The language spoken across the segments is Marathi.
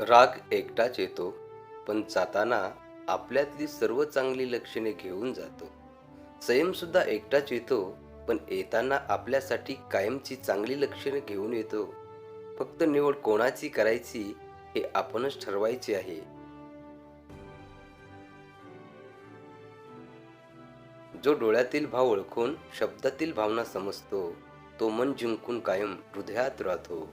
राग एकटाच येतो पण जाताना आपल्यातली सर्व चांगली लक्षणे घेऊन जातो. संयमसुद्धा एकटाच येतो पण येताना आपल्यासाठी कायमची चांगली लक्षणे घेऊन येतो. फक्त निवड कोणाची करायची हे आपणच ठरवायचे आहे. जो डोळ्यातील भाव ओळखून शब्दातील भावना समजतो तो मन जिंकून कायम हृदयात राहतो.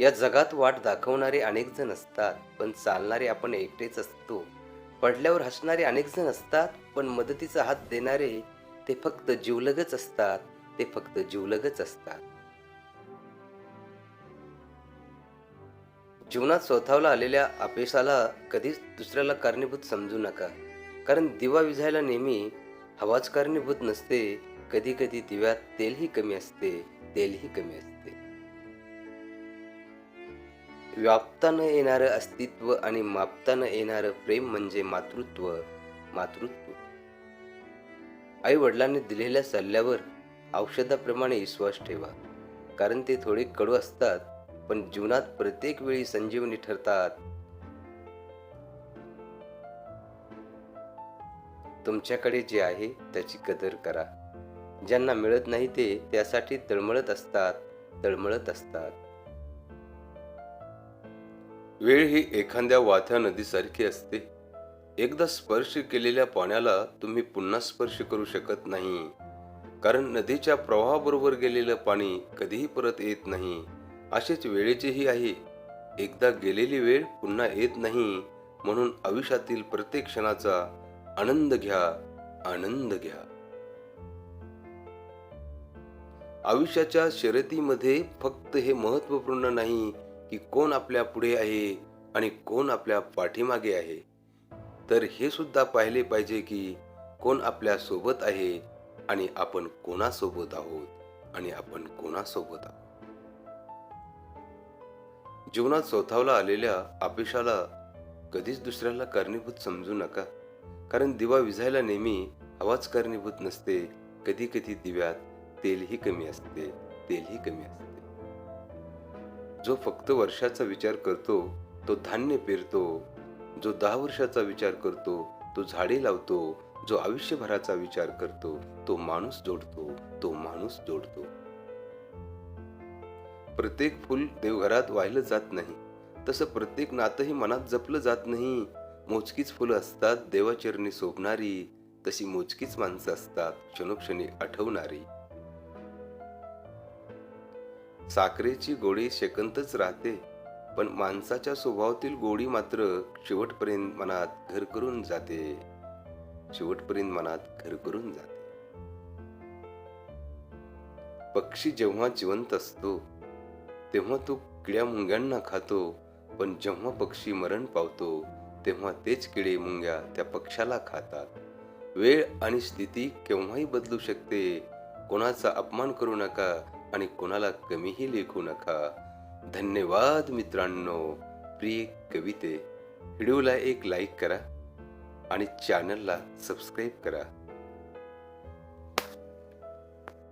या जगात वाट दाखवणारे अनेक जण असतात पण चालणारे आपण एकटेच असतो. पडल्यावर हसणारे अनेक जण असतात पण मदतीचा हात देणारे ते फक्त जीवलगच असतात ते फक्त जीवलगच असतात. जीवनात स्वतःला आलेल्या अपयशाला कधीच दुसऱ्याला कारणीभूत समजू नका. कारण दिवा विझायला नेहमी हवाच कारणीभूत नसते कधी कधी दिव्यात तेलही कमी असते तेलही कमी असते. व्यापता न येणारं अस्तित्व आणि मापता न येणारं प्रेम म्हणजे मातृत्व मातृत्व. आई वडिलांनी दिलेल्या सल्ल्यावर औषधाप्रमाणे विश्वास ठेवा कारण ते थोडे कडू असतात पण जीवनात प्रत्येक वेळी संजीवनी ठरतात. तुमच्याकडे जे आहे त्याची कदर करा. ज्यांना मिळत नाही ते त्यासाठी तळमळत असतात तळमळत असतात. वेळ ही एखाद्या वाथ्या नदीसारखी असते. एकदा स्पर्श केलेल्या पाण्याला तुम्ही पुन्हा स्पर्श करू शकत नाही. कारण नदीच्या प्रवाहाबरोबर गेलेलं पाणी कधीही परत येत नाही. असेच वेळेचेही आहे. एकदा गेलेली वेळ पुन्हा येत नाही म्हणून आयुष्यातील प्रत्येक क्षणाचा आनंद घ्या आनंद घ्या. आयुष्याच्या शर्यतीमध्ये फक्त हे महत्त्वपूर्ण नाही की कोण आपल्या पुढे आहे आणि कोण आपल्या पाठीमागे आहे. तर हे सुद्धा पाहिले पाहिजे की कोण आपल्यासोबत आहे आणि आपण कोणासोबत आहोत आणि आपण कोणासोबत आहोत. जीवनात स्वतःला आलेल्या अपेशाला कधीच दुसऱ्याला कारणीभूत समजू नका. कारण दिवा विझायला नेहमी हवाच कारणीभूत नसते. कधी कधी दिव्यात तेलही कमी असते तेलही कमी असते. जो फक्त वर्षाचा विचार करतो तो धान्य पेरतो. जो दहा वर्षाचा विचार करतो तो झाडे लावतो. जो आयुष्यभराचा विचार करतो तो माणूस जोडतो तो माणूस जोडतो. प्रत्येक फुल देवघरात वाहिलं जात नाही. तसं प्रत्येक नातंही मनात जपलं जात नाही. मोजकीच फुलं असतात देवाचरणी शोभणारी तशी मोजकीच माणसं असतात क्षणोक्षणी आठवणारी. साखरेची गोडी शेकंतच राहते. पण माणसाच्या स्वभावातील गोडी मात्र शेवटपर्यंत मनात घर करून जाते. शेवटपर्यंत मनात घर करून जाते. पक्षी जेव्हा जिवंत असतो तेव्हा तो किड्या मुंग्यांना खातो. पण जेव्हा पक्षी मरण पावतो तेव्हा तेच किडे मुंग्या त्या पक्षाला खातात. वेळ आणि स्थिती केव्हाही बदलू शकते. कोणाचा अपमान करू नका. आणि कोणाला कमीही लेखू नका. धन्यवाद मित्रांनो. प्रिय कविते व्हिडिओला एक लाईक करा आणि चॅनलला सबस्क्राईब करा.